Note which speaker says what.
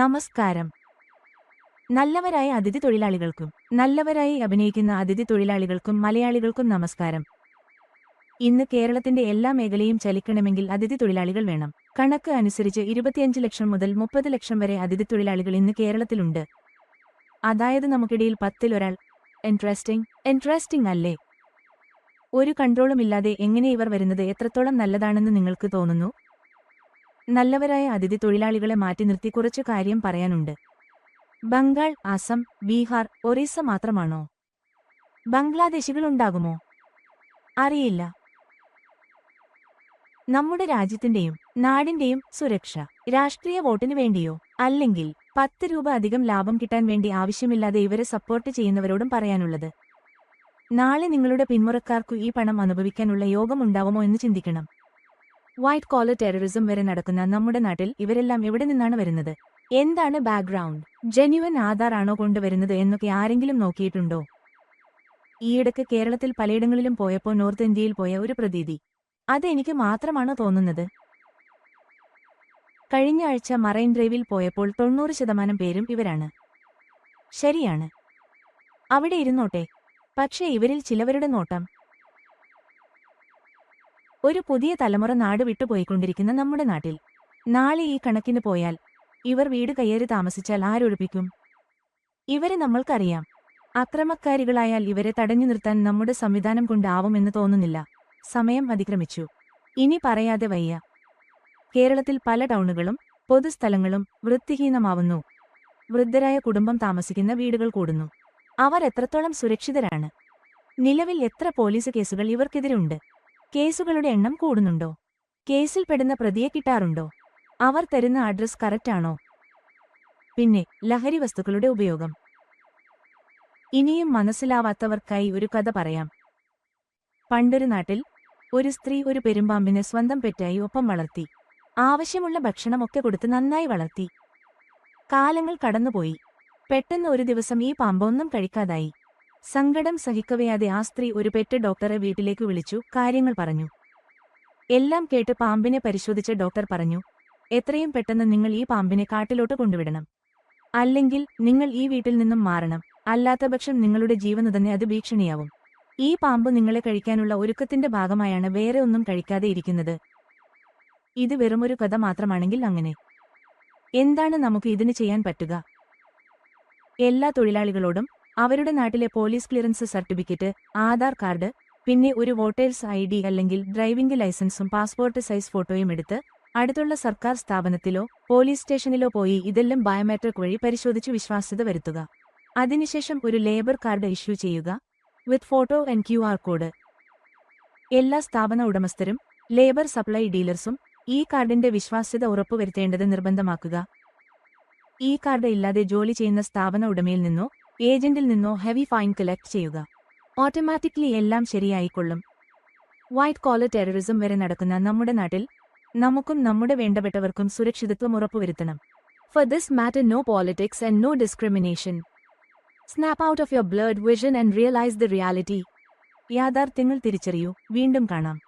Speaker 1: നമസ്കാരം. നല്ലവരായ അതിഥി തൊഴിലാളികൾക്കും നല്ലവരായി അഭിനയിക്കുന്ന അതിഥി തൊഴിലാളികൾക്കും മലയാളികൾക്കും നമസ്കാരം. ഇന്ന് കേരളത്തിന്റെ എല്ലാ മേഖലയും ചലിക്കണമെങ്കിൽ അതിഥി തൊഴിലാളികൾ വേണം. കണക്ക് അനുസരിച്ച് ഇരുപത്തിയഞ്ച് ലക്ഷം മുതൽ മുപ്പത് ലക്ഷം വരെ അതിഥി തൊഴിലാളികൾ ഇന്ന് കേരളത്തിലുണ്ട്. അതായത് നമുക്കിടയിൽ പത്തിലൊരാൾ ഇൻട്രസ്റ്റിംഗ് ഇൻട്രസ്റ്റിംഗ് അല്ലേ? ഒരു കൺട്രോളുമില്ലാതെ എങ്ങനെ ഇവർ വരുന്നത് എത്രത്തോളം നല്ലതാണെന്ന് നിങ്ങൾക്ക് തോന്നുന്നു? നല്ലവരായ അതിഥി തൊഴിലാളികളെ മാറ്റി നിർത്തി കുറച്ചു കാര്യം പറയാനുണ്ട്. ബംഗാൾ അസം ബീഹാർ ഒറീസ മാത്രമാണോ? ബംഗ്ലാദേശികൾ ബംഗ്ലാദേശികളുണ്ടാകുമോ? അറിയില്ല. നമ്മുടെ രാജ്യത്തിന്റെയും നാടിന്റെയും സുരക്ഷ രാഷ്ട്രീയ വോട്ടിനു വേണ്ടിയോ? അല്ലെങ്കിൽ പത്ത് രൂപ അധികം ലാഭം കിട്ടാൻ വേണ്ടി ആവശ്യമില്ലാതെ ഇവരെ സപ്പോർട്ട് ചെയ്യുന്നവരോടും പറയാനുള്ളത്. നാളെ നിങ്ങളുടെ പിന്മുറക്കാർക്കു ഈ പണം അനുഭവിക്കാനുള്ള യോഗമുണ്ടാവുമോ എന്ന് ചിന്തിക്കണം. വൈറ്റ് കോളർ ടെററിസം വരെ നടക്കുന്ന നമ്മുടെ നാട്ടിൽ ഇവരെല്ലാം എവിടെ നിന്നാണ് വരുന്നത്? എന്താണ് ബാക്ക്ഗ്രൗണ്ട് ജെന്യുവൻ ആധാർ ആണോ കൊണ്ടുവരുന്നത് എന്നൊക്കെ ആരെങ്കിലും നോക്കിയിട്ടുണ്ടോ? ഈയിടക്ക് കേരളത്തിൽ പലയിടങ്ങളിലും പോയപ്പോൾ നോർത്ത് ഇന്ത്യയിൽ പോയ ഒരു പ്രതീതി. അത് എനിക്ക് മാത്രമാണോ തോന്നുന്നത്? കഴിഞ്ഞ ആഴ്ച മറൈൻ ഡ്രൈവിൽ പോയപ്പോൾ തൊണ്ണൂറ് ശതമാനം പേരും ഇവരാണ്. ശരിയാണ്. അവിടെ ഇരുന്നോട്ടെ. പക്ഷേ ഇവരിൽ ചിലവരുടെ നോട്ടം ഒരു പുതിയ തലമുറ നാട് വിട്ടുപോയിക്കൊണ്ടിരിക്കുന്ന നമ്മുടെ നാട്ടിൽ. നാളെ ഈ കണക്കിന് പോയാൽ ഇവർ വീട് കയ്യേറി താമസിച്ചാൽ ആരൊഴിപ്പിക്കും? ഇവരെ നമ്മൾക്കറിയാം. അക്രമക്കാരികളായാൽ ഇവരെ തടഞ്ഞു നിർത്താൻ നമ്മുടെ സംവിധാനം കൊണ്ടാവുമെന്ന് തോന്നുന്നില്ല. സമയം അതിക്രമിച്ചു. ഇനി പറയാതെ വയ്യ. കേരളത്തിൽ പല ടൗണുകളും പൊതുസ്ഥലങ്ങളും വൃത്തിഹീനമാവുന്നു. വൃദ്ധരായ കുടുംബം താമസിക്കുന്ന വീടുകൾ കൂടുന്നു. അവർ എത്രത്തോളം സുരക്ഷിതരാണ്? നിലവിൽ എത്ര പോലീസ് കേസുകൾ ഇവർക്കെതിരെ ഉണ്ട് കേസുകളുടെ എണ്ണം കൂടുന്നുണ്ടോ? കേസിൽ പെടുന്ന പ്രതിയെ കിട്ടാറുണ്ടോ? അവർ തരുന്ന അഡ്രസ് കറക്റ്റാണോ? പിന്നെ ലഹരി വസ്തുക്കളുടെ ഉപയോഗം. ഇനിയും മനസ്സിലാവാത്തവർക്കായി ഒരു കഥ പറയാം. പണ്ടൊരു നാട്ടിൽ ഒരു സ്ത്രീ ഒരു പെരുമ്പാമ്പിനെ സ്വന്തം പെറ്റായി ഒപ്പം വളർത്തി. ആവശ്യമുള്ള ഭക്ഷണമൊക്കെ കൊടുത്ത് നന്നായി വളർത്തി. കാലങ്ങൾ കടന്നുപോയി. പെട്ടെന്ന് ഒരു ദിവസം ഈ പാമ്പൊന്നും കഴിക്കാതായി. സങ്കടം സഹിക്കവയാതെ ആ സ്ത്രീ ഒരു പെറ്റ് ഡോക്ടറെ വീട്ടിലേക്ക് വിളിച്ചു കാര്യങ്ങൾ പറഞ്ഞു. എല്ലാം കേട്ട് പാമ്പിനെ പരിശോധിച്ച ഡോക്ടർ പറഞ്ഞു എത്രയും പെട്ടെന്ന് നിങ്ങൾ ഈ പാമ്പിനെ കാട്ടിലോട്ട് കൊണ്ടുവിടണം. അല്ലെങ്കിൽ നിങ്ങൾ ഈ വീട്ടിൽ നിന്നും മാറണം. അല്ലാത്തപക്ഷം നിങ്ങളുടെ ജീവന് തന്നെ അത് ഭീഷണിയാവും. ഈ പാമ്പ് നിങ്ങളെ കഴിക്കാനുള്ള ഒരുക്കത്തിന്റെ ഭാഗമായാണ് വേറെ ഒന്നും കഴിക്കാതെ ഇരിക്കുന്നത്. ഇത് വെറുമൊരു കഥ മാത്രമാണെങ്കിൽ അങ്ങനെ. എന്താണ് നമുക്ക് ഇതിന് ചെയ്യാൻ പറ്റുക? എല്ലാ തൊഴിലാളികളോടും അവരുടെ നാട്ടിലെ police clearance certificate Aadhaar card പിന്നെ ഒരു വോട്ടേഴ്സ് ഐ ഡി അല്ലെങ്കിൽ ഡ്രൈവിംഗ് ലൈസൻസും പാസ്പോർട്ട് സൈസ് ഫോട്ടോയും എടുത്ത് അടുത്തുള്ള സർക്കാർ സ്ഥാപനത്തിലോ പോലീസ് സ്റ്റേഷനിലോ പോയി ഇതെല്ലാം ബയോമെട്രിക് വഴി പരിശോധിച്ച് വിശ്വാസ്യത വരുത്തുക. അതിനുശേഷം ഒരു ലേബർ കാർഡ് ഇഷ്യൂ ചെയ്യുക. With photo and Q R code. എല്ലാ സ്ഥാപന ഉടമസ്ഥരും ലേബർ സപ്ലൈ ഡീലർസും ഈ കാർഡിന്റെ വിശ്വാസ്യത ഉറപ്പുവരുത്തേണ്ടത് നിർബന്ധമാക്കുക. ഈ കാർഡ് ഇല്ലാതെ ജോലി ചെയ്യുന്ന സ്ഥാപന ഉടമയിൽ നിന്നോ ഏജന്റിൽ നിന്നോ ഹെവി ഫൈൻ കളക്ട് ചെയ്യുക. ഓട്ടോമാറ്റിക്കലി എല്ലാം ശരിയായിക്കൊള്ളും. വൈറ്റ് കോളർ ടെററിസം വരെ നടക്കുന്ന നമ്മുടെ നാട്ടിൽ നമുക്കും നമ്മുടെ വേണ്ടപ്പെട്ടവർക്കും സുരക്ഷിതത്വം ഉറപ്പുവരുത്തണം. For this matter no politics and no discrimination snap out of your blurred vision and realise the reality യാഥാർത്ഥ്യങ്ങൾ തിരിച്ചറിയൂ. വീണ്ടും കാണാം.